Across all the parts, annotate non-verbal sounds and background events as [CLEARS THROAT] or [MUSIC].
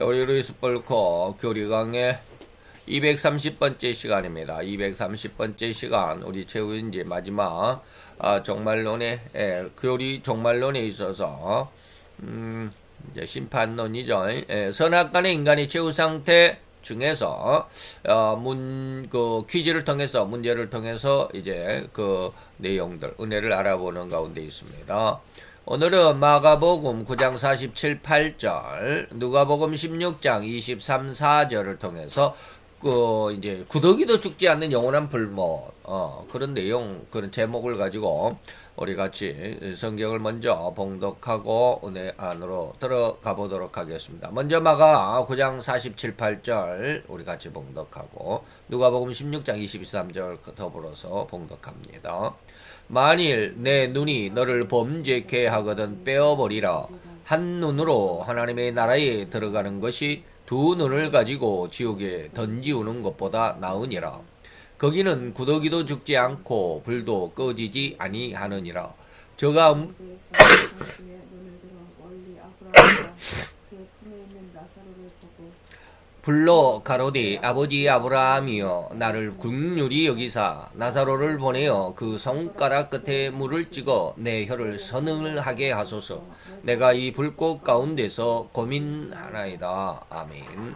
우리 루이스 뻘코 교리강의 230번째 시간입니다. 230번째 시간 우리 최후 이제 마지막 아, 종말론의 예, 교리 종말론에 있어서 음, 이제 심판론이죠. 예, 선악 간의 인간의 최후 상태 중에서 어, 문그 퀴즈를 통해서 문제를 통해서 이제 그 내용들 은혜를 알아보는 가운데 있습니다. 오늘은 마가복음 9장 47, 8절, 누가복음 16장 23, 4절을 통해서 그 이제 구더기도 죽지 않는 영원한 불못 어, 그런 내용 그런 제목을 가지고 우리 같이 성경을 먼저 봉독하고 은혜 안으로 들어가 보도록 하겠습니다. 먼저 마가 9장 47, 8절 우리 같이 봉독하고 누가복음 16장 23절 더불어서 봉독합니다. 만일 내 눈이 너를 범죄케 하거든 빼어버리라. 한 눈으로 하나님의 나라에 들어가는 것이 두 눈을 가지고 지옥에 던지우는 것보다 나으니라. 거기는 구더기도 죽지 않고 불도 꺼지지 아니하느니라. 저가 [COUGHS] [COUGHS] 음- 그에서 당시에 눈을 들어 멀리 아브라함과 그 품에 있는 나사로를 보고 불로 가로되 아버지 아브라함이여 나를 국률이 여기사 나사로를 보내어 그 손가락 끝에 물을 찍어 내 혀를 서늘하게 하소서 내가 이 불꽃 가운데서 고민하나이다 아멘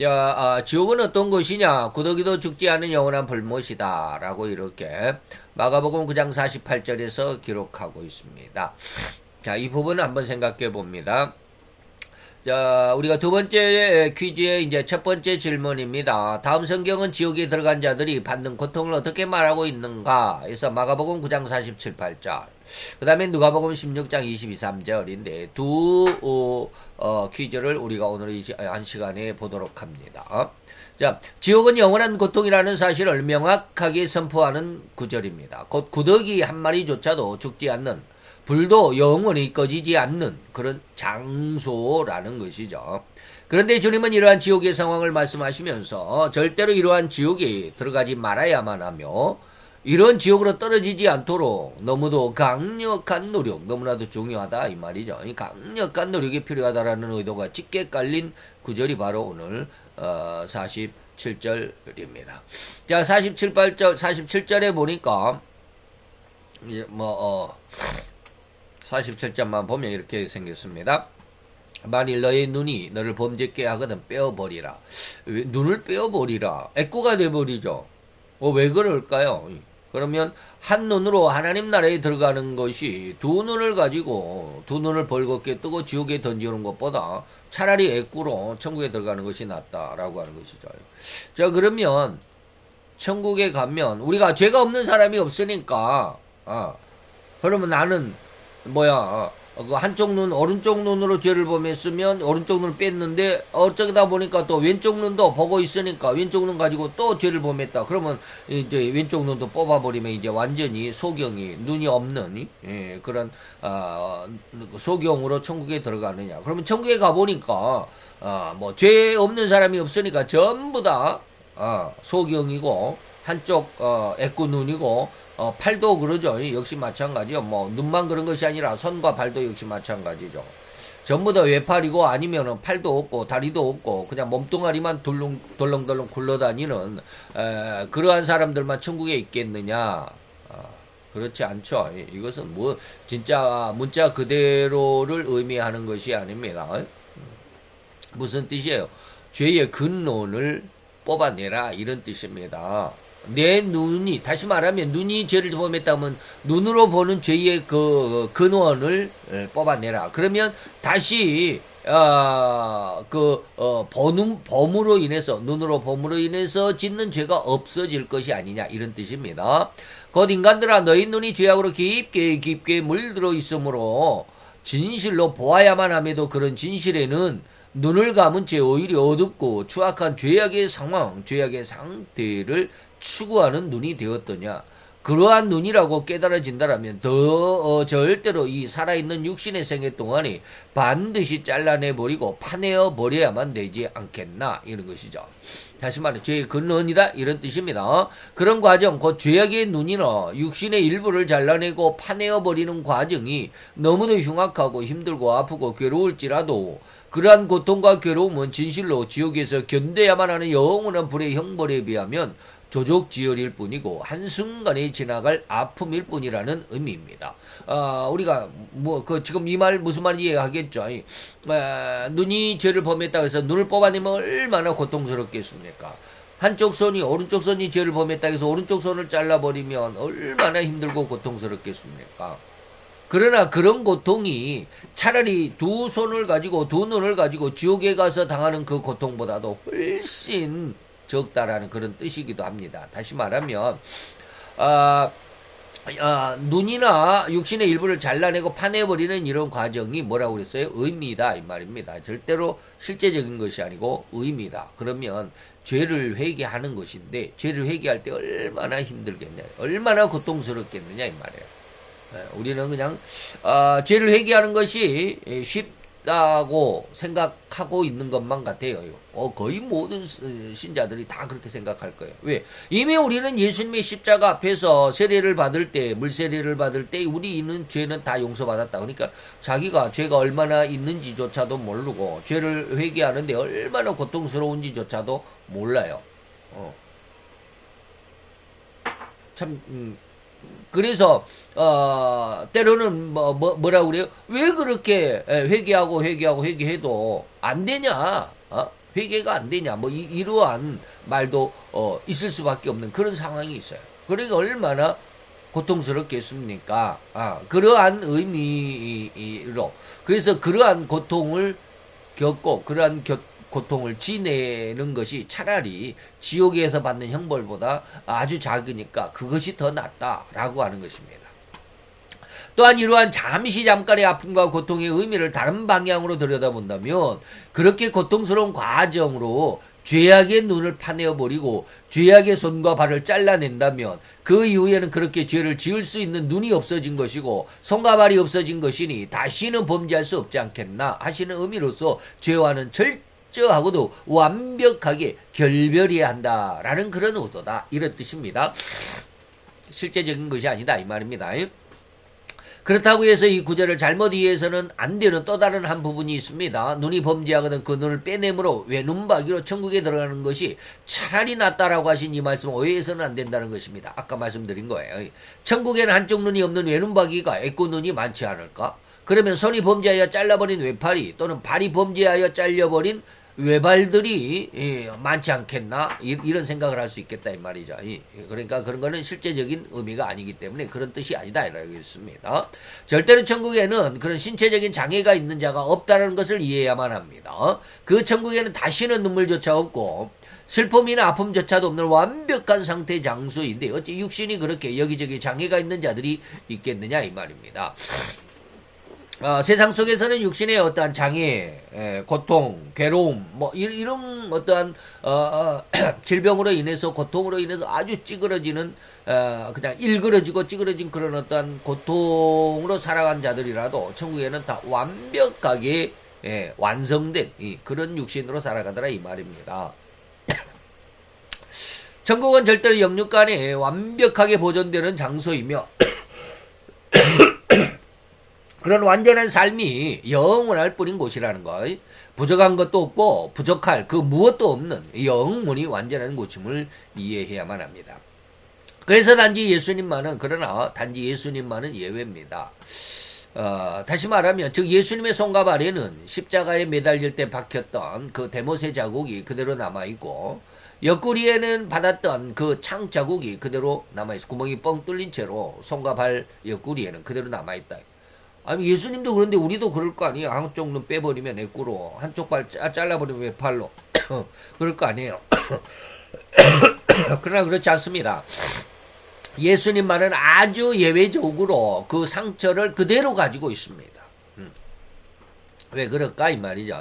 자, 아, 지옥은 어떤 것이냐? 구더기도 죽지 않은 영원한 불못이다. 라고 이렇게 마가복음 9장 48절에서 기록하고 있습니다. 자, 이 부분을 한번 생각해 봅니다. 자, 우리가 두 번째 퀴즈의 이제 첫 번째 질문입니다. 다음 성경은 지옥에 들어간 자들이 받는 고통을 어떻게 말하고 있는가? 그래서 마가복음 9장 47, 8절. 그 다음에 누가복음 16장 22, 3절인데 두 어, 어, 퀴즈를 우리가 오늘 한 시간에 보도록 합니다. 자, 지옥은 영원한 고통이라는 사실을 명확하게 선포하는 구절입니다. 곧 구더기 한 마리조차도 죽지 않는 불도 영원히 꺼지지 않는 그런 장소라는 것이죠. 그런데 주님은 이러한 지옥의 상황을 말씀하시면서 절대로 이러한 지옥에 들어가지 말아야만 하며 이런 지옥으로 떨어지지 않도록 너무도 강력한 노력, 너무나도 중요하다 이 말이죠. 이 강력한 노력이 필요하다라는 의도가 짙게 깔린 구절이 바로 오늘 어, 47절입니다. 자, 47, 8절, 47절에 보니까 예, 뭐 어, 47점만 보면 이렇게 생겼습니다. 만일 너의 눈이 너를 범죄케 하거든 빼어버리라. 왜, 눈을 빼어버리라. 애꾸가 돼버리죠. 어, 왜 그럴까요? 그러면 한 눈으로 하나님 나라에 들어가는 것이 두 눈을 가지고 두 눈을 벌겋게 뜨고 지옥에 던지는 것보다 차라리 애꾸로 천국에 들어가는 것이 낫다라고 하는 것이죠. 자 그러면 천국에 가면 우리가 죄가 없는 사람이 없으니까 아, 그러면 나는 뭐야 어, 그 한쪽 눈 오른쪽 눈으로 죄를 범했으면 오른쪽 눈을 뺐는데 어쩌다 보니까 또 왼쪽 눈도 보고 있으니까 왼쪽 눈 가지고 또 죄를 범했다. 그러면 이제 왼쪽 눈도 뽑아버리면 이제 완전히 소경이 눈이 없는 예, 그런 아, 소경으로 천국에 들어가느냐. 그러면 천국에 가보니까 아, 뭐죄 없는 사람이 없으니까 전부 다 아, 소경이고 한쪽 어, 애꾸 눈이고 어, 팔도 그러죠. 역시 마찬가지요. 뭐 눈만 그런 것이 아니라 손과 발도 역시 마찬가지죠. 전부 다 외팔이고 아니면은 팔도 없고 다리도 없고 그냥 몸뚱아리만 덜렁 덜렁덜렁 굴러다니는 에, 그러한 사람들만 천국에 있겠느냐? 아, 그렇지 않죠. 이- 이것은 뭐 진짜 문자 그대로를 의미하는 것이 아닙니다. 무슨 뜻이에요? 죄의 근원을 뽑아내라 이런 뜻입니다. 내 눈이 다시 말하면 눈이 죄를 범했다면 눈으로 보는 죄의 그 근원을 에, 뽑아내라. 그러면 다시 어그 어, 범음 범으로 인해서 눈으로 범으로 인해서 짓는 죄가 없어질 것이 아니냐 이런 뜻입니다. 곧 인간들아 너희 눈이 죄악으로 깊게 깊게 물들어 있으므로 진실로 보아야만 함에도 그런 진실에는 눈을 감은 채 오히려 어둡고 추악한 죄악의 상황, 죄악의 상태를 추구하는 눈이 되었더냐. 그러한 눈이라고 깨달아진다라면 더 어, 절대로 이 살아있는 육신의 생애 동안에 반드시 잘라내 버리고 파내어 버려야만 되지 않겠나 이런 것이죠. 다시 말해 죄의 근원이다 이런 뜻입니다. 그런 과정 곧 죄악의 눈이나 육신의 일부를 잘라내고 파내어 버리는 과정이 너무도 흉악하고 힘들고 아프고 괴로울지라도 그러한 고통과 괴로움은 진실로 지옥에서 견뎌야만 하는 영원한 불의 형벌에 비하면 조족지혈일 뿐이고 한순간에 지나갈 아픔일 뿐이라는 의미입니다. 아, 우리가 뭐 그 지금 이 말 무슨 말인지 이해하겠죠. 이, 아, 눈이 죄를 범했다고 해서 눈을 뽑아내면 얼마나 고통스럽겠습니까? 한쪽 손이 오른쪽 손이 죄를 범했다고 해서 오른쪽 손을 잘라버리면 얼마나 힘들고 고통스럽겠습니까? 그러나 그런 고통이 차라리 두 손을 가지고 두 눈을 가지고 지옥에 가서 당하는 그 고통보다도 훨씬 적다라는 그런 뜻이기도 합니다. 다시 말하면 아, 아, 눈이나 육신의 일부를 잘라내고 파내버리는 이런 과정이 뭐라고 그랬어요? 의미다 이 말입니다. 절대로 실제적인 것이 아니고 의미다. 그러면 죄를 회개하는 것인데 죄를 회개할 때 얼마나 힘들겠냐, 얼마나 고통스럽겠느냐 이 말이에요. 예, 우리는 그냥 아, 죄를 회개하는 것이 예, 쉽다고 생각하고 있는 것만 같아요. 어, 거의 모든 스- 신자들이 다 그렇게 생각할 거예요. 왜? 이미 우리는 예수님의 십자가 앞에서 세례를 받을 때, 물세례를 받을 때 우리 있는 죄는 다 용서받았다. 그러니까 자기가 죄가 얼마나 있는지조차도 모르고 죄를 회개하는데 얼마나 고통스러운지조차도 몰라요. 어. 참 음, 그래서 어 때로는 뭐, 뭐 뭐라 그래요? 왜 그렇게 에, 회개하고 회개하고 회개해도 안 되냐? 어? 회개가 안 되냐? 뭐 이, 이러한 말도 어 있을 수밖에 없는 그런 상황이 있어요. 그러니까 얼마나 고통스럽겠습니까? 아, 그러한 의미로 그래서 그러한 고통을 겪고 그러한 겨- 고통을 지내는 것이 차라리 지옥에서 받는 형벌보다 아주 작으니까 그것이 더 낫다라고 하는 것입니다. 또한 이러한 잠시 잠깐의 아픔과 고통의 의미를 다른 방향으로 들여다본다면 그렇게 고통스러운 과정으로 죄악의 눈을 파내어 버리고 죄악의 손과 발을 잘라낸다면 그 이후에는 그렇게 죄를 지을 수 있는 눈이 없어진 것이고 손과 발이 없어진 것이니 다시는 범죄할 수 없지 않겠나 하시는 의미로서 죄와는 철 저하고도 완벽하게 결별해야 한다라는 그런 의도다 이런 뜻입니다. 실제적인 것이 아니다 이 말입니다. 그렇다고 해서 이 구절을 잘못 이해해서는 안 되는 또 다른 한 부분이 있습니다. 눈이 범죄하거든 그 눈을 빼내므로 외눈박이로 천국에 들어가는 것이 차라리 낫다라고 하신 이 말씀 오해해서는 안 된다는 것입니다. 아까 말씀드린 거예요. 천국에는 한쪽 눈이 없는 외눈박이가 애꾸 눈이 많지 않을까? 그러면 손이 범죄하여 잘라버린 외팔이 또는 발이 범죄하여 잘려버린 외발들이 예, 많지 않겠나 이- 이런 생각을 할 수 있겠다 이 말이죠. 이- 그러니까 그런 거는 실제적인 의미가 아니기 때문에 그런 뜻이 아니다 이라고 했습니다. 절대로 천국에는 그런 신체적인 장애가 있는 자가 없다는 것을 이해해야만 합니다. 그 천국에는 다시는 눈물조차 없고 슬픔이나 아픔조차도 없는 완벽한 상태 장소인데 어찌 육신이 그렇게 여기저기 장애가 있는 자들이 있겠느냐 이 말입니다. 어, 세상 속에서는 육신의 어떠한 장애, 에, 고통, 괴로움, 뭐 이, 이런 어떠한 어, 어, [CLEARS THROAT] 질병으로 인해서 고통으로 인해서 아주 찌그러지는 어, 그냥 일그러지고 찌그러진 그런 어떠한 고통으로 살아간 자들이라도 천국에는 다 완벽하게 예, 완성된 이, 그런 육신으로 살아가더라 이 말입니다. [CLEARS THROAT] 천국은 절대로 영육간에 완벽하게 보존되는 장소이며 [CLEARS THROAT] 그런 완전한 삶이 영원할 뿐인 곳이라는 것. 부족한 것도 없고 부족할 그 무엇도 없는 영원히 완전한 곳임을 이해해야만 합니다. 그래서 단지 예수님만은 그러나 단지 예수님만은 예외입니다. 어, 다시 말하면 즉 예수님의 손과 발에는 십자가에 매달릴 때 박혔던 그 대못의 자국이 그대로 남아 있고 옆구리에는 받았던 그 창 자국이 그대로 남아 있어 구멍이 뻥 뚫린 채로 손과 발 옆구리에는 그대로 남아 있다. 아니 예수님도 그런데 우리도 그럴 거 아니에요. 한쪽 눈 빼버리면 애꾸로 한쪽 발 짜- 잘라버리면 외팔로 [CLEARS THROAT] 그럴 거 아니에요. [CLEARS THROAT] 그러나 그렇지 않습니다. 예수님만은 아주 예외적으로 그 상처를 그대로 가지고 있습니다. 음. 왜 그럴까 이 말이죠.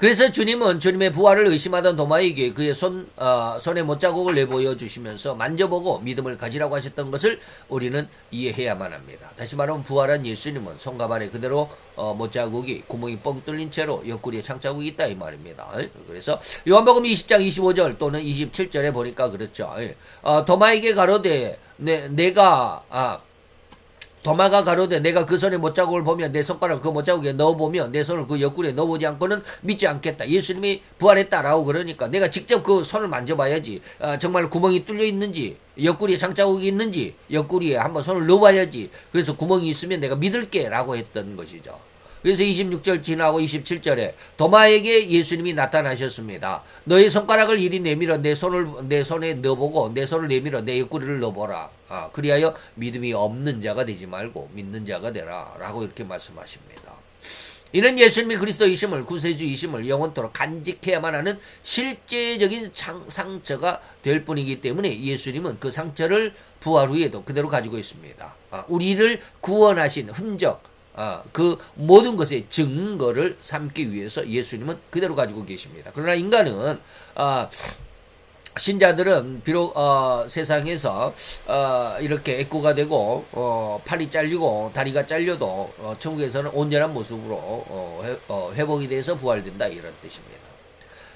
그래서 주님은 주님의 부활을 의심하던 도마에게 그의 손 어, 손에 못자국을 내보여 주시면서 만져보고 믿음을 가지라고 하셨던 것을 우리는 이해해야만 합니다. 다시 말하면 부활한 예수님은 손과 발에 그대로 어, 못자국이 구멍이 뻥 뚫린 채로 옆구리에 창자국이 있다 이 말입니다. 그래서 요한복음 20장 25절 또는 27절에 보니까 그렇죠. 어, 도마에게 가로되 내, 내가 아, 도마가 가로되 내가 그 손에 못자국을 보면 내 손가락을 그 못자국에 넣어보면 내 손을 그 옆구리에 넣어보지 않고는 믿지 않겠다. 예수님이 부활했다라고 그러니까 내가 직접 그 손을 만져봐야지. 아, 정말 구멍이 뚫려 있는지 옆구리에 장자국이 있는지 옆구리에 한번 손을 넣어봐야지. 그래서 구멍이 있으면 내가 믿을게라고 했던 것이죠. 그래서 26절 지나고 27절에 도마에게 예수님이 나타나셨습니다. 너의 손가락을 이리 내밀어 내 손을 내 손에 넣어보고 내 손을 내밀어 내 옆구리를 넣어보라. 아, 그리하여 믿음이 없는 자가 되지 말고 믿는 자가 되라라고 이렇게 말씀하십니다. 이는 예수님이 그리스도이심을 구세주이심을 영원토록 간직해야만 하는 실제적인 상, 상처가 될 뿐이기 때문에 예수님은 그 상처를 부활 후에도 그대로 가지고 있습니다. 아, 우리를 구원하신 흔적 아, 그 모든 것의 증거를 삼기 위해서 예수님은 그대로 가지고 계십니다. 그러나 인간은 아, 신자들은 비록 어, 세상에서 어, 이렇게 애꾸가 되고 어, 팔이 잘리고 다리가 잘려도 어, 천국에서는 온전한 모습으로 어, 회, 어, 회복이 돼서 부활된다 이런 뜻입니다.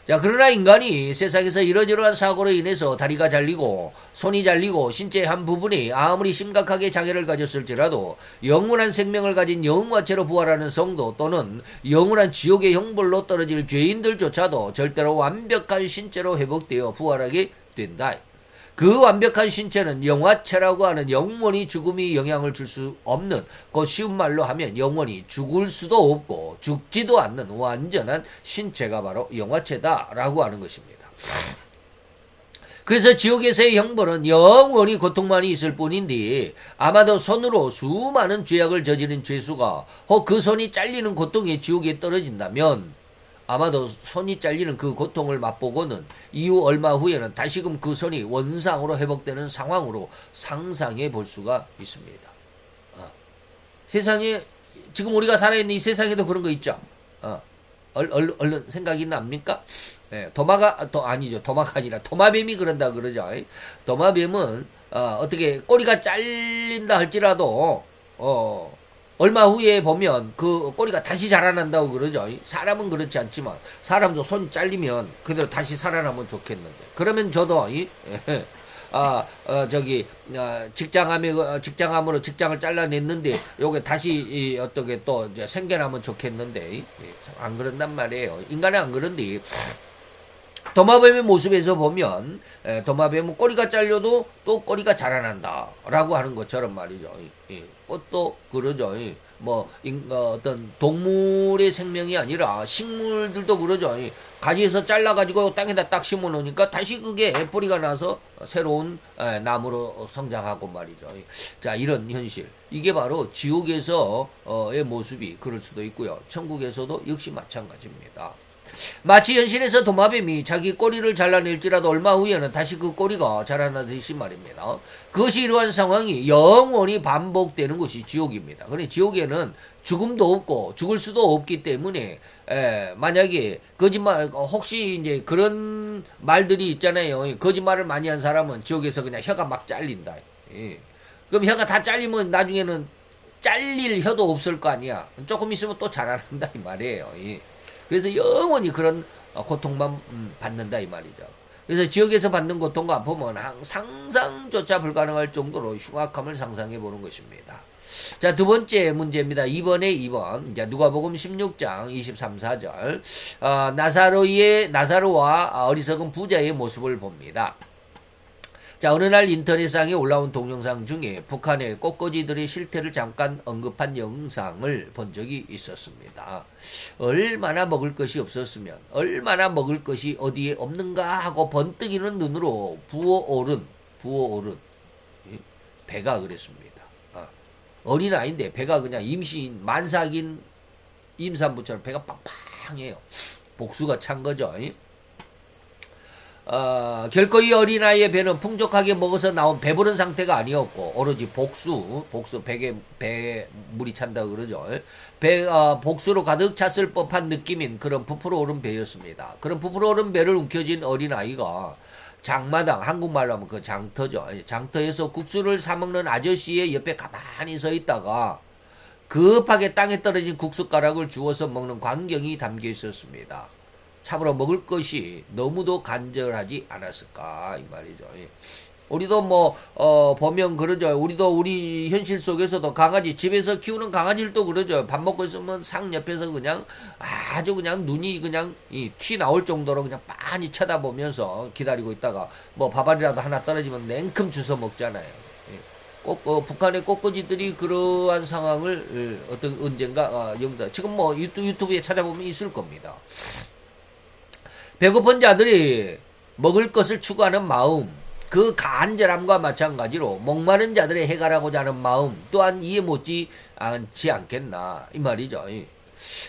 자, 그러나 인간이 세상에서 이러저러한 사고로 인해서 다리가 잘리고 손이 잘리고 신체의 한 부분이 아무리 심각하게 장애를 가졌을지라도 영원한 생명을 가진 영화체로 부활하는 성도 또는 영원한 지옥의 형벌로 떨어질 죄인들조차도 절대로 완벽한 신체로 회복되어 부활하게 된다. 그 완벽한 신체는 영화체라고 하는 영원히 죽음이 영향을 줄 수 없는 그 쉬운 말로 하면 영원히 죽을 수도 없고 죽지도 않는 완전한 신체가 바로 영화체다라고 하는 것입니다. 그래서 지옥에서의 형벌은 영원히 고통만이 있을 뿐인데 아마도 손으로 수많은 죄악을 저지른 죄수가 혹 그 손이 잘리는 고통에 지옥에 떨어진다면 아마도 손이 잘리는 그 고통을 맛보고는 이후 얼마 후에는 다시금 그 손이 원상으로 회복되는 상황으로 상상해 볼 수가 있습니다. 어. 세상에 지금 우리가 살아있는 이 세상에도 그런 거 있죠. 어. 얼, 얼, 얼른 생각이 납니까? 예, 도마가 도 아니죠. 도마가 아니라 도마뱀이 그런다 그러죠. 도마뱀은 어, 어떻게 꼬리가 잘린다 할지라도 어, 얼마 후에 보면 그 꼬리가 다시 자라난다고 그러죠. 사람은 그렇지 않지만 사람도 손 잘리면 그대로 다시 살아나면 좋겠는데. 그러면 저도 이 [LAUGHS] 아, 어, 저기 어, 직장암에 어, 직장암으로 직장을 잘라냈는데 요게 다시 이, 어떻게 또 이제 생겨나면 좋겠는데 이, 참안 그런단 말이에요. 인간은 안 그런데 [SNIFFS] 도마뱀의 모습에서 보면 에, 도마뱀은 꼬리가 잘려도 또 꼬리가 자라난다라고 하는 것처럼 말이죠. 이, 이, 꽃도 그러죠. 이, 뭐 인, 어, 어떤 동물의 생명이 아니라 식물들도 그러죠. 이, 가지에서 잘라가지고 땅에다 딱 심어 놓으니까 다시 그게 뿌리가 나서 새로운 에, 나무로 성장하고 말이죠. 이, 자 이런 현실 이게 바로 지옥에서의 모습이 그럴 수도 있고요. 천국에서도 역시 마찬가지입니다. 마치 현실에서 도마뱀이 자기 꼬리를 잘라낼지라도 얼마 후에는 다시 그 꼬리가 자라나듯이 말입니다. 그것이 이러한 상황이 영원히 반복되는 것이 지옥입니다. 그래 지옥에는 죽음도 없고 죽을 수도 없기 때문에 에, 만약에 거짓말 혹시 이제 그런 말들이 있잖아요. 거짓말을 많이 한 사람은 지옥에서 그냥 혀가 막 잘린다. 예. 그럼 혀가 다 잘리면 나중에는 잘릴 혀도 없을 거 아니야. 조금 있으면 또 자라난다 이 말이에요. 예. 그래서 영원히 그런 어, 고통만 음, 받는다 이 말이죠. 그래서 지역에서 받는 고통과 아픔은 항- 상상조차 불가능할 정도로 흉악함을 상상해 보는 것입니다. 자, 두 번째 문제입니다. 2번에 2번. 이제 누가복음 16장 23, 4절. 어, 나사로의 나사로와 어리석은 부자의 모습을 봅니다. 자, 어느 날 인터넷상에 올라온 동영상 중에 북한의 꽃꽂이들의 실태를 잠깐 언급한 영상을 본 적이 있었습니다. 얼마나 먹을 것이 없었으면, 얼마나 먹을 것이 어디에 없는가 하고 번뜩이는 눈으로 부어오른, 부어오른, 이 배가 그랬습니다. 어, 어린아이인데 배가 그냥 임신, 만삭인 임산부처럼 배가 팡팡해요. 복수가 찬 거죠. 이? 어, 결코 이 어린아이의 배는 풍족하게 먹어서 나온 배부른 상태가 아니었고 오로지 복수 복수 배에 배에 물이 찬다 그러죠. 배 어, 복수로 가득 찼을 법한 느낌인 그런 부풀어 오른 배였습니다. 그런 부풀어 오른 배를 움켜쥔 어린아이가 장마당 한국말로 하면 그 장터죠. 장터에서 국수를 사 먹는 아저씨의 옆에 가만히 서 있다가 급하게 땅에 떨어진 국숟가락을 주워서 먹는 광경이 담겨 있었습니다. 참으로 먹을 것이 너무도 간절하지 않았을까 이 말이죠. 예. 우리도 뭐 어, 보면 그러죠. 우리도 우리 현실 속에서도 강아지 집에서 키우는 강아지들도 그러죠. 밥 먹고 있으면 상 옆에서 그냥 아주 그냥 눈이 그냥 이 튀 나올 정도로 그냥 빤히 쳐다보면서 기다리고 있다가 뭐 밥알이라도 하나 떨어지면 냉큼 주워 먹잖아요. 예. 꼭 어, 북한의 꽃꽂이들이 그러한 상황을 어, 어떤 언젠가 어, 영다 지금 뭐 유튜, 유튜브에 찾아보면 있을 겁니다. 배고픈 자들이 먹을 것을 추구하는 마음, 그 간절함과 마찬가지로 목마른 자들의 해가라고자 하는 마음 또한 이해 못지 않지 않겠나 이 말이죠. 예.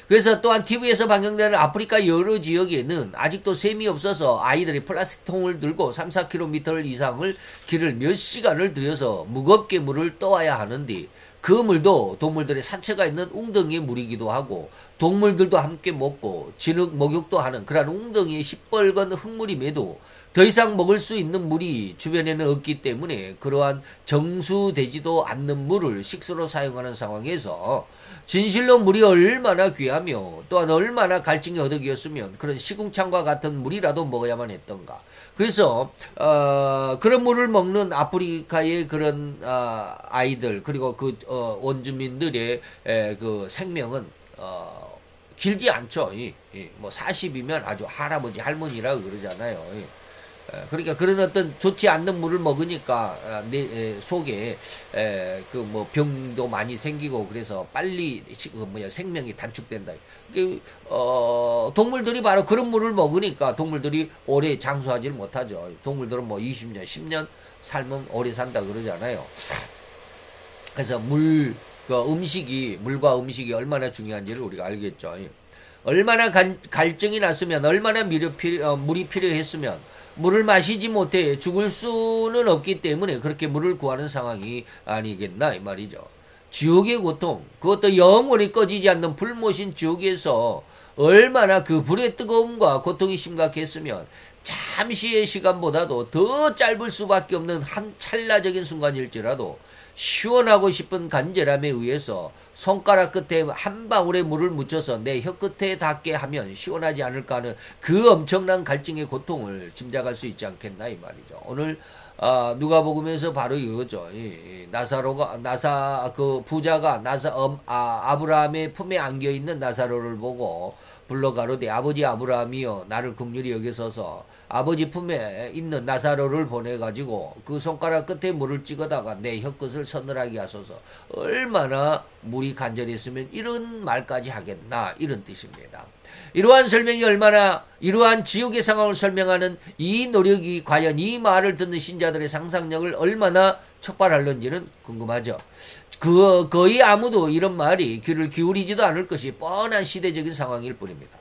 그래서 또한 TV에서 방영되는 아프리카 여러 지역에는 아직도 샘이 없어서 아이들이 플라스틱 통을 들고 3, 4km 이상을 길을 몇 시간을 들여서 무겁게 물을 떠와야 하는데 그 물도 동물들의 사체가 있는 웅덩이의 물이기도 하고 동물들도 함께 먹고 진흙 목욕도 하는 그러한 웅덩이의 시뻘건 흙물임에도 더 이상 먹을 수 있는 물이 주변에는 없기 때문에 그러한 정수되지도 않는 물을 식수로 사용하는 상황에서 진실로 물이 얼마나 귀하며 또한 얼마나 갈증이 허덕이었으면 그런 시궁창과 같은 물이라도 먹어야만 했던가. 그래서 어, 그런 물을 먹는 아프리카의 그런 어, 아이들 그리고 그 어, 원주민들의 에, 그 생명은 어, 길지 않죠. 이, 이, 뭐 40이면 아주 할아버지 할머니라 그러잖아요. 이. 에, 그러니까 그런 어떤 좋지 않는 물을 먹으니까 아, 내 에, 속에 그 뭐 병도 많이 생기고 그래서 빨리 시- 그 뭐야 생명이 단축된다. 그, 어, 동물들이 바로 그런 물을 먹으니까 동물들이 오래 장수하지를 못하죠. 동물들은 뭐 20년, 10년 살면 오래 산다 그러잖아요. 그래서 물, 그 음식이, 물과 음식이 얼마나 중요한지를 우리가 알겠죠. 얼마나 간, 갈증이 났으면, 얼마나 미려, 필요, 어, 물이 필요했으면, 물을 마시지 못해 죽을 수는 없기 때문에 그렇게 물을 구하는 상황이 아니겠나, 이 말이죠. 지옥의 고통, 그것도 영원히 꺼지지 않는 불모신 지옥에서 얼마나 그 불의 뜨거움과 고통이 심각했으면 잠시의 시간보다도 더 짧을 수밖에 없는 한 찰나적인 순간일지라도 시원하고 싶은 간절함에 의해서 손가락 끝에 한 방울의 물을 묻혀서 내 혀 끝에 닿게 하면 시원하지 않을까 하는 그 엄청난 갈증의 고통을 짐작할 수 있지 않겠나 이 말이죠. 오늘 아, 누가복음에서 바로 이거죠. 이, 이 나사로가 나사 그 부자가 나사 엄, 아, 아브라함의 품에 안겨 있는 나사로를 보고 불러 가로되 아버지 아브라함이여 나를 긍휼히 여기소서 아버지 품에 있는 나사로를 보내 가지고 그 손가락 끝에 물을 찍어다가 내 혀끝을 서늘하게 하소서 얼마나 물이 간절했으면 이런 말까지 하겠나 이런 뜻입니다. 이러한 설명이 얼마나 이러한 지옥의 상황을 설명하는 이 노력이 과연 이 말을 듣는 신자들의 상상력을 얼마나 촉발할는지는 궁금하죠. 그 거의 아무도 이런 말이 귀를 기울이지도 않을 것이 뻔한 시대적인 상황일 뿐입니다.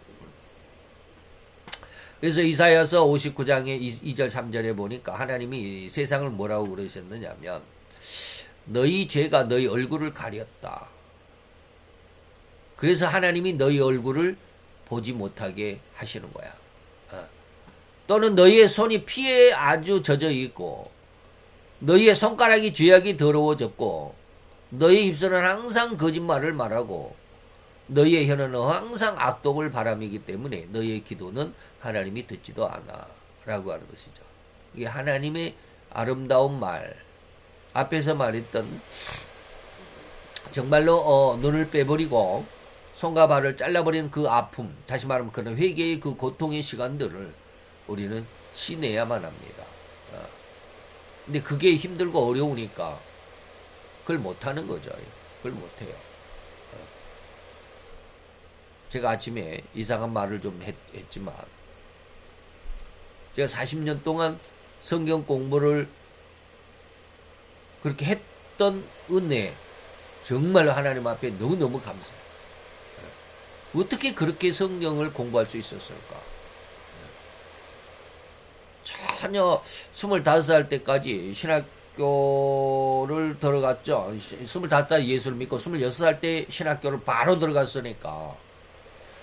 그래서 이사야서 59장의 2절 3절에 보니까 하나님이 세상을 뭐라고 그러셨느냐면 너희 죄가 너희 얼굴을 가렸다. 그래서 하나님이 너희 얼굴을 보지 못하게 하시는 거야. 어. 또는 너희의 손이 피에 아주 젖어 있고 너희의 손가락이 죄악이 더러워졌고 너희 입술은 항상 거짓말을 말하고 너희의 혀는 항상 악독을 바람이기 때문에 너희의 기도는 하나님이 듣지도 않아 라고 하는 것이죠. 이게 하나님의 아름다운 말 앞에서 말했던 정말로 어, 눈을 빼버리고 손과 발을 잘라버리는 그 아픔 다시 말하면 그런 회개의 그 고통의 시간들을 우리는 지내야만 합니다. 어. 근데 그게 힘들고 어려우니까 그걸 못하는 거죠. 그걸 못해요. 어. 제가 아침에 이상한 말을 좀 했, 했지만 제가 40년 동안 성경 공부를 그렇게 했던 은혜 정말로 하나님 앞에 너무너무 감사해요. 어떻게 그렇게 성경을 공부할 수 있었을까? 하녀 25살 때까지 신학교를 들어갔죠. 25살 예수를 믿고 26살 때 신학교를 바로 들어갔으니까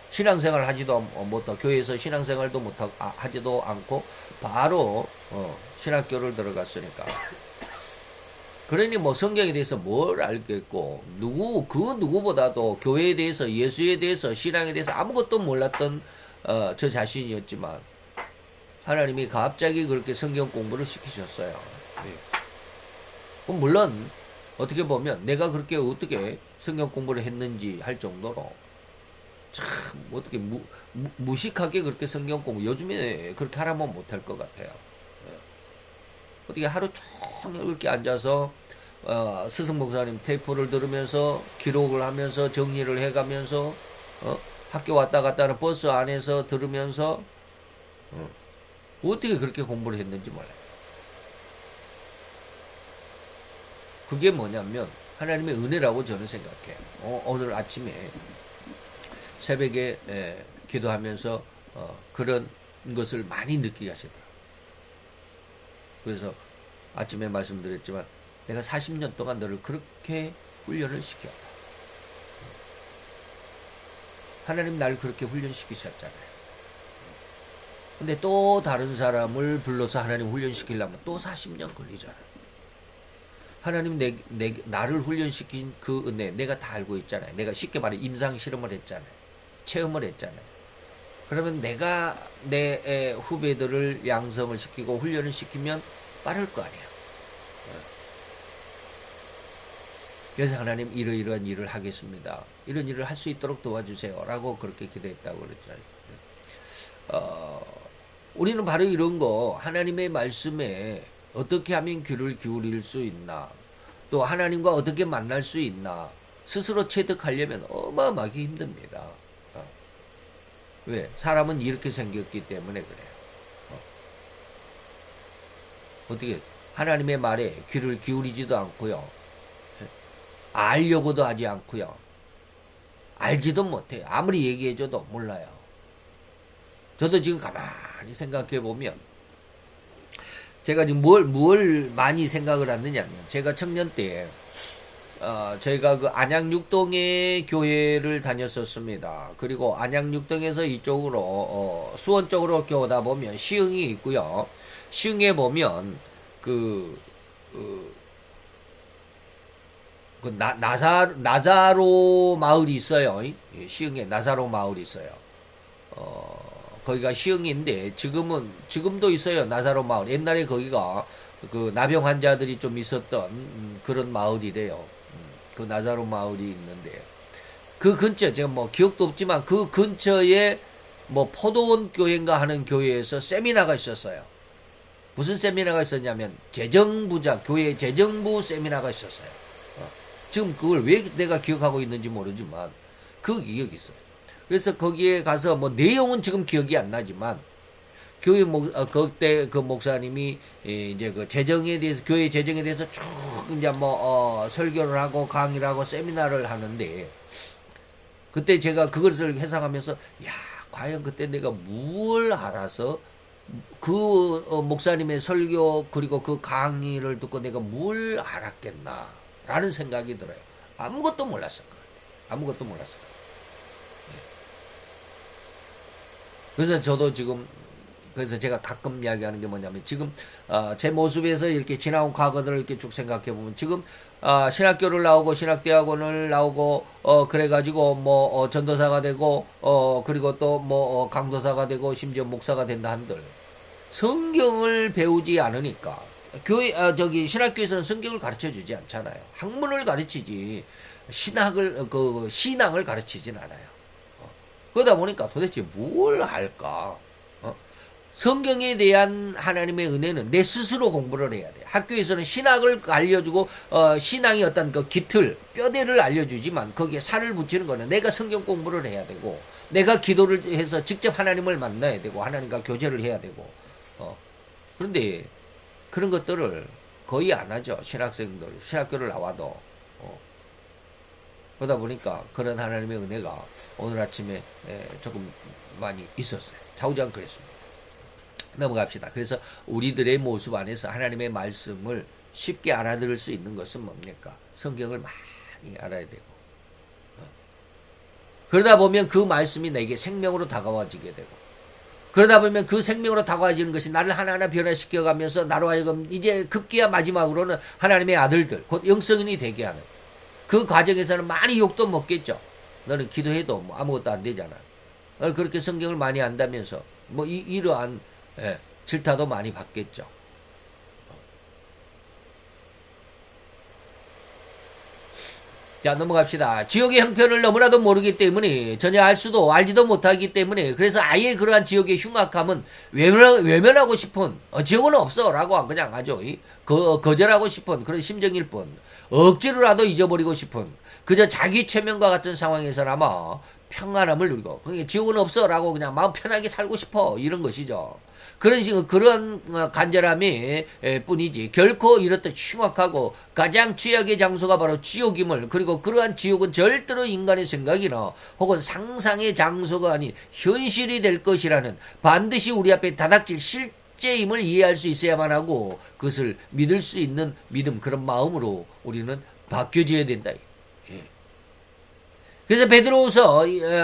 신앙생활 하지도 못하고 교회에서 신앙생활도 못하고 아, 하지도 않고 바로 어, 신학교를 들어갔으니까 그러니 뭐 성경에 대해서 뭘 알겠고 누구 그 누구보다도 교회에 대해서 예수에 대해서 신앙에 대해서 아무것도 몰랐던 어, 저 자신이었지만 하나님이 갑자기 그렇게 성경 공부를 시키셨어요. 예. 물론 어떻게 보면 내가 그렇게 어떻게 성경 공부를 했는지 할 정도로 참 어떻게 무, 무, 무식하게 그렇게 성경 공부 요즘에 그렇게 하라면 못할 것 같아요. 예. 어떻게 하루 종일 이렇게 앉아서 어, 스승 목사님 테이프를 들으면서 기록을 하면서 정리를 해가면서 어, 학교 왔다 갔다 하는 버스 안에서 들으면서 어, 어떻게 그렇게 공부를 했는지 몰라요. 그게 뭐냐면 하나님의 은혜라고 저는 생각해요. 어, 오늘 아침에 새벽에 에, 기도하면서 어, 그런 것을 많이 느끼게 하시더라고요. 그래서 아침에 말씀드렸지만 내가 40년 동안 너를 그렇게 훈련을 시켰다. 하나님 날 그렇게 훈련시키셨잖아요. 근데 또 다른 사람을 불러서 하나님 훈련시키려면 또 40년 걸리잖아요. 하나님 내, 내, 나를 훈련시킨 그 은혜 내가 다 알고 있잖아요. 내가 쉽게 말해 임상 실험을 했잖아요. 체험을 했잖아요. 그러면 내가 내 에, 후배들을 양성을 시키고 훈련을 시키면 빠를 거 아니에요. 그래서 하나님 이러이러한 일을 하겠습니다. 이런 일을 할 수 있도록 도와주세요. 라고 그렇게 기도했다고 그랬잖아요. 어, 우리는 바로 이런 거 하나님의 말씀에 어떻게 하면 귀를 기울일 수 있나 또 하나님과 어떻게 만날 수 있나 스스로 체득하려면 어마어마하게 힘듭니다. 어. 왜? 사람은 이렇게 생겼기 때문에 그래요. 어. 떻게 하나님의 말에 귀를 기울이지도 않고요. 알려고도 하지 않고요. 알지도 못해요. 아무리 얘기해줘도 몰라요. 저도 지금 가만히 생각해 보면 제가 지금 뭘, 뭘 많이 생각을 하느냐면 제가 청년 때 어, 저희가 그 안양육동에 교회를 다녔었습니다. 그리고 안양육동에서 이쪽으로 어, 수원 쪽으로 이렇게 오다 보면 시흥이 있고요. 시흥에 보면 그, 그, 그 나, 나사, 나사로 마을이 있어요. 예, 시흥에 나사로 마을이 있어요. 어, 거기가 시흥인데 지금은 지금도 있어요. 나사로 마을. 옛날에 거기가 그 나병 환자들이 좀 있었던 음, 그런 마을이래요. 음, 그 나사로 마을이 있는데 그 근처 제가 뭐 기억도 없지만 그 근처에 뭐 포도원 교회인가 하는 교회에서 세미나가 있었어요. 무슨 세미나가 있었냐면 재정부자 교회 재정부 세미나가 있었어요. 어. 지금 그걸 왜 내가 기억하고 있는지 모르지만 그 기억이 있어요. 그래서 거기에 가서 뭐 내용은 지금 기억이 안 나지만 교회 목 어, 그때 그 목사님이 예, 이제 그 재정에 대해서 교회 재정에 대해서 쭉 이제 뭐 어, 설교를 하고 강의를 하고 세미나를 하는데 그때 제가 그것을 회상하면서 야 과연 그때 내가 뭘 알아서 그 어, 목사님의 설교 그리고 그 강의를 듣고 내가 뭘 알았겠나 라는 생각이 들어요. 아무것도 몰랐을 거예요. 아무것도 몰랐을 거예요. 그래서 저도 지금 그래서 제가 가끔 이야기하는 게 뭐냐면 지금 어, 제 모습에서 이렇게 지나온 과거들을 이렇게 쭉 생각해 보면 지금 어, 신학교를 나오고 신학대학원을 나오고 어 그래가지고 뭐 어, 전도사가 되고 어 그리고 또뭐 어, 강도사가 되고 심지어 목사가 된다 한들 성경을 배우지 않으니까 교회 아, 저기 신학교에서는 성경을 가르쳐 주지 않잖아요. 학문을 가르치지 신학을 그 신앙을 가르치진 않아요. 그러다 보니까 도대체 뭘 할까? 어? 성경에 대한 하나님의 은혜는 내 스스로 공부를 해야 돼. 학교에서는 신학을 알려주고 어, 신앙이 어떤 그 깃틀, 뼈대를 알려주지만 거기에 살을 붙이는 거는 내가 성경 공부를 해야 되고 내가 기도를 해서 직접 하나님을 만나야 되고 하나님과 교제를 해야 되고 어. 그런데 그런 것들을 거의 안 하죠. 신학생들 신학교를 나와도 어. 그러다 보니까 그런 하나님의 은혜가 오늘 아침에 조금 많이 있었어요. 좌우장 그랬습니다. 넘어갑시다. 그래서 우리들의 모습 안에서 하나님의 말씀을 쉽게 알아들을 수 있는 것은 뭡니까? 성경을 많이 알아야 되고. 어. 그러다 보면 그 말씀이 내게 생명으로 다가와지게 되고. 그러다 보면 그 생명으로 다가와지는 것이 나를 하나하나 변화시켜 가면서 나로 하여금 이제 급기야 마지막으로는 하나님의 아들들, 곧 영성인이 되게 하는. 그 과정에서는 많이 욕도 먹겠죠. 너는 기도해도 뭐 아무것도 안 되잖아. 어, 그렇게 성경을 많이 안다면서 뭐 이, 이러한 예, 질타도 많이 받겠죠. 자 넘어갑시다. 지옥의 형편을 너무나도 모르기 때문에 전혀 알 수도 알지도 못하기 때문에 그래서 아예 그러한 지옥의 흉악함은 외면, 외면 하고 싶은 어, 지옥은 없어라고 그냥 이, 거, 거절하고 싶은 그런 심정일 뿐 억지로라도 잊어버리고 싶은 그저 자기 최면과 같은 상황에서나마 평안함을 누리고 그러니까 지옥은 없어라고 그냥 마음 편하게 살고 싶어 이런 것이죠. 그런 식 그런 어, 간절함이 에, 뿐이지 결코 이렇듯 흉악하고 가장 최악의 장소가 바로 지옥임을 그리고 그러한 지옥은 절대로 인간의 생각이나 혹은 상상의 장소가 아닌 현실이 될 것이라는 반드시 우리 앞에 다닥칠 실제임을 이해할 수 있어야만 하고 그것을 믿을 수 있는 믿음 그런 마음으로 우리는 바뀌어져야 된다. 예. 그래서 베드로후서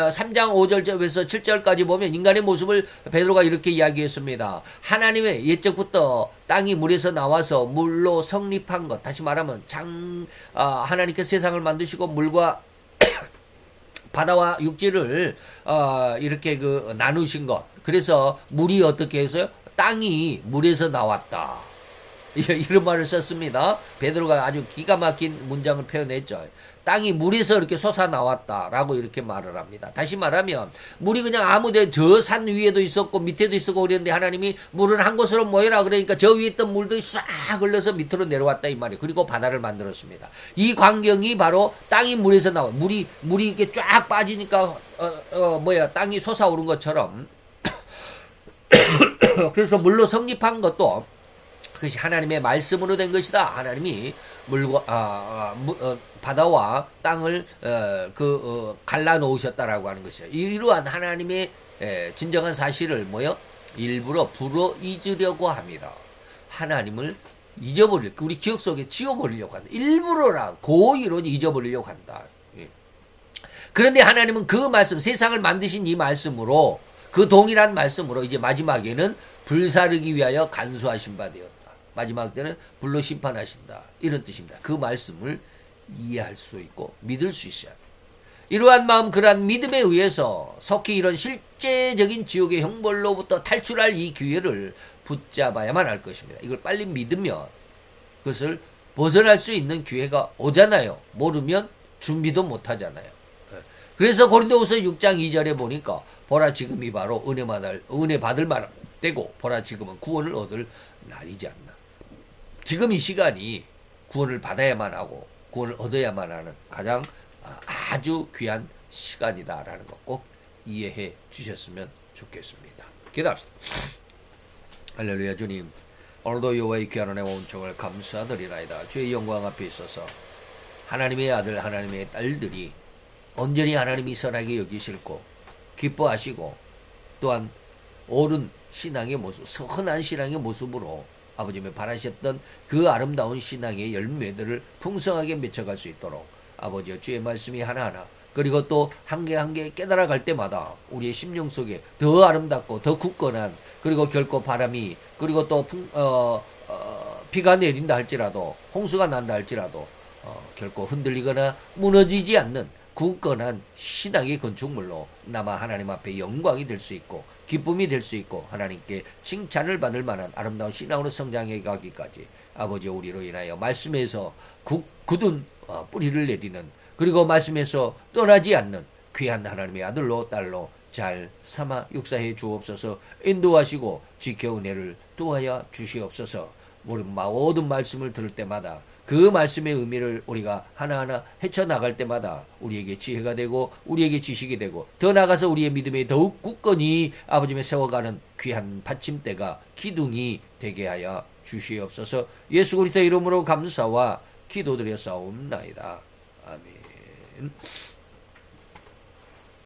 3장 5절에서 7절까지 보면 인간의 모습을 베드로가 이렇게 이야기했습니다. 하나님의 옛적부터 땅이 물에서 나와서 물로 성립한 것. 다시 말하면 장 아, 하나님께서 세상을 만드시고 물과 [COUGHS] 바다와 육지를 어, 이렇게 그 나누신 것. 그래서 물이 어떻게 해서요? 땅이 물에서 나왔다. [LAUGHS] 이런 말을 썼습니다. 베드로가 아주 기가 막힌 문장을 표현했죠. 땅이 물에서 이렇게 솟아 나왔다라고 이렇게 말을 합니다. 다시 말하면 물이 그냥 아무데 저 산 위에도 있었고 밑에도 있었고 그랬는데 하나님이 물은 한 곳으로 모여라 그러니까 저 위에 있던 물들이 싹 흘러서 밑으로 내려왔다 이 말이에요. 그리고 바다를 만들었습니다. 이 광경이 바로 땅이 물에서 나와 물이 물이 이게 쫙 빠지니까 어, 어 뭐야 땅이 솟아오른 것처럼 [COUGHS] 그래서 물로 성립한 것도 그것이 하나님의 말씀으로 된 것이다. 하나님이 물과 아, 아, 무, 어, 바다와 땅을 어, 그 어, 갈라 놓으셨다라고 하는 것이죠. 이러한 하나님의 에, 진정한 사실을 뭐요? 일부러 불어 잊으려고 합니다. 하나님을 잊어버릴 우리 기억 속에 지워버리려고 한다. 일부러라 고의로 잊어버리려고 한다. 예. 그런데 하나님은 그 말씀 세상을 만드신 이 말씀으로 그 동일한 말씀으로 이제 마지막에는 불사르기 위하여 간수하신 바 되었다. 마지막 때는 불로 심판하신다. 이런 뜻입니다. 그 말씀을 이해할 수 있고 믿을 수 있어야. 이러한 마음, 그러한 믿음에 의해서 속히 이런 실제적인 지옥의 형벌로부터 탈출할 이 기회를 붙잡아야만 할 것입니다. 이걸 빨리 믿으면 그것을 벗어날 수 있는 기회가 오잖아요. 모르면 준비도 못 하잖아요. 그래서 고린도후서 6장 2절에 보니까 보라 지금이 바로 은혜 받을 은혜 받을 만 되고 보라 지금은 구원을 얻을 날이지 않나. 지금 이 시간이 구원을 받아야만 하고 구원을 얻어야만 하는 가장 아주 귀한 시간이다라는 것 꼭 이해해 주셨으면 좋겠습니다. 기도합시다. 할렐루야 주님 오늘도 여호와의 귀한 은혜와 온총을 감사드리나이다. 주의 영광 앞에 있어서 하나님의 아들 하나님의 딸들이 온전히 하나님이 선하게 여기실고 기뻐하시고 또한 옳은 신앙의 모습, 선한 신앙의 모습으로 아버님이 바라셨던 그 아름다운 신앙의 열매들을 풍성하게 맺혀갈 수 있도록 아버지여 주의 말씀이 하나하나 그리고 또 한 개 한 개 깨달아갈 때마다 우리의 심령 속에 더 아름답고 더 굳건한 그리고 결코 바람이 그리고 또 풍, 어, 어, 비가 내린다 할지라도 홍수가 난다 할지라도 어, 결코 흔들리거나 무너지지 않는 굳건한 신앙의 건축물로 남아 하나님 앞에 영광이 될 수 있고 기쁨이 될 수 있고 하나님께 칭찬을 받을 만한 아름다운 신앙으로 성장해 가기까지 아버지 우리로 인하여 말씀에서 굳, 굳은 어, 뿌리를 내리는 그리고 말씀에서 떠나지 않는 귀한 하나님의 아들로 딸로 잘 삼아 육사해 주옵소서. 인도하시고 지켜 은혜를 도하여 주시옵소서. 모든 말씀을 들을 때마다 그 말씀의 의미를 우리가 하나하나 헤쳐나갈 때마다 우리에게 지혜가 되고 우리에게 지식이 되고 더 나아가서 우리의 믿음에 더욱 굳건히 아버지의 세워가는 귀한 받침대가 기둥이 되게 하여 주시옵소서 예수 그리스도 이름으로 감사와 기도드려 싸움나이다. 아멘.